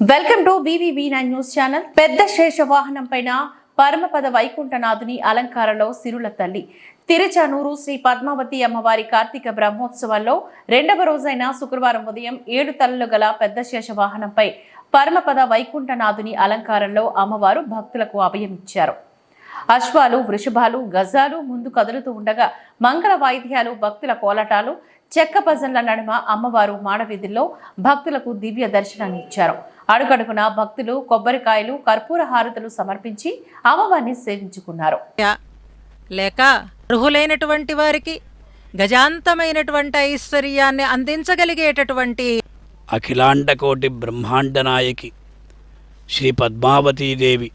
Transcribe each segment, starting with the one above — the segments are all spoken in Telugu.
Welcome to VVV nine news channel. పెద్ద శేష వాహనం పైన పరమపద వైకుంఠనాథుని అలంకారంలో సిరుల తల్లి. తిరుచానూరు శ్రీ పద్మావతి అమ్మవారి కార్తీక బ్రహ్మోత్సవాల్లో రెండవ రోజైన శుక్రవారం ఉదయం ఏడు తలలు గల పెద్ద శేష వాహనంపై పరమపద వైకుంఠనాథుని అలంకారంలో అమ్మవారు భక్తులకు అభయమిచ్చారు అశ్వాలు వృషభాలు గజాలు ముందు కదులుతూ ఉండగా మంగళ వాయిద్యాలు భక్తుల కోలాటాలు చెక్క భజనల నడుమ అమ్మవారు మాడవీధుల్లో భక్తులకు దివ్య దర్శనాన్ని ఇచ్చారు. అడుగడుగున భక్తులు కొబ్బరికాయలు కర్పూర హారతులు సమర్పించి అమ్మవారిని సేవించుకున్నారు. లేక అర్హులైనటువంటి వారికి గజాంతమైనటువంటి ఐశ్వర్యాన్ని అందించగలిగేటటువంటి అఖిలాండకోటి బ్రహ్మాండ నాయకి శ్రీ పద్మావతీదేవి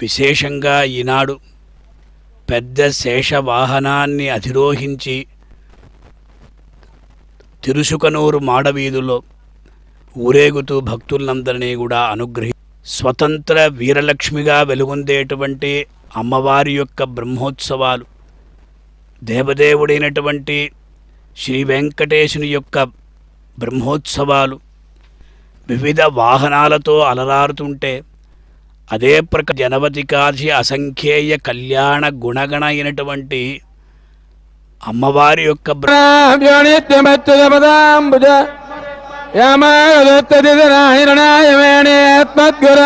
విశేషంగా ఈనాడు పెద్ద శేష వాహనాన్ని అధిరోహించి తిరుసుకనూరు మాడవీధులో ఊరేగుతూ భక్తులందరినీ కూడా అనుగ్రహి స్వతంత్ర వీరలక్ష్మిగా వెలుగొందేటువంటి అమ్మవారి యొక్క బ్రహ్మోత్సవాలు. దేవదేవుడైనటువంటి శ్రీ వెంకటేశుని యొక్క బ్రహ్మోత్సవాలు. వివిధ వాహనాలతో అలరారుతుంటే అదే ప్రక జనవతి కాశి అసంఖ్యేయ కళ్యాణ గుణగణ అయినటువంటి అమ్మవారి యొక్క బ్ర- నిత్యమత్యుపదాంబుజ యమాగదత్తదిదనాహిరణాయమేణేత్మద్గుర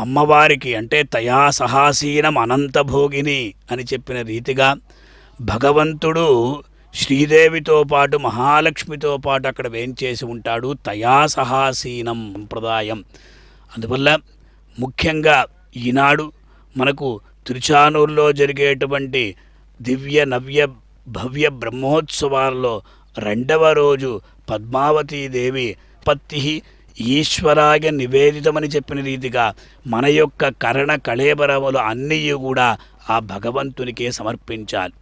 అమ్మవారికి అంటే తయా సహాసీనం అనంతభోగిని అని చెప్పిన రీతిగా భగవంతుడు శ్రీదేవితో పాటు మహాలక్ష్మితో పాటు అక్కడ వేంచేసి ఉంటాడు తయా సహాసీనం సంప్రదాయం. అందువల్ల ముఖ్యంగా ఈనాడు మనకు తిరుచానూరులో జరిగేటువంటి దివ్య నవ్య భవ్య బ్రహ్మోత్సవాల్లో రెండవ రోజు పద్మావతీదేవి పత్తి ఈశ్వరాయ నివేదితమని చెప్పిన రీతిగా మన యొక్క కరణ కళేబరములు అన్నీ కూడా ఆ భగవంతునికే సమర్పించాలి.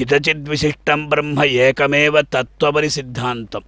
చితచిద్విశిష్టం బ్రహ్మ ఏకమేవ తత్వపరి సిద్ధాంతం.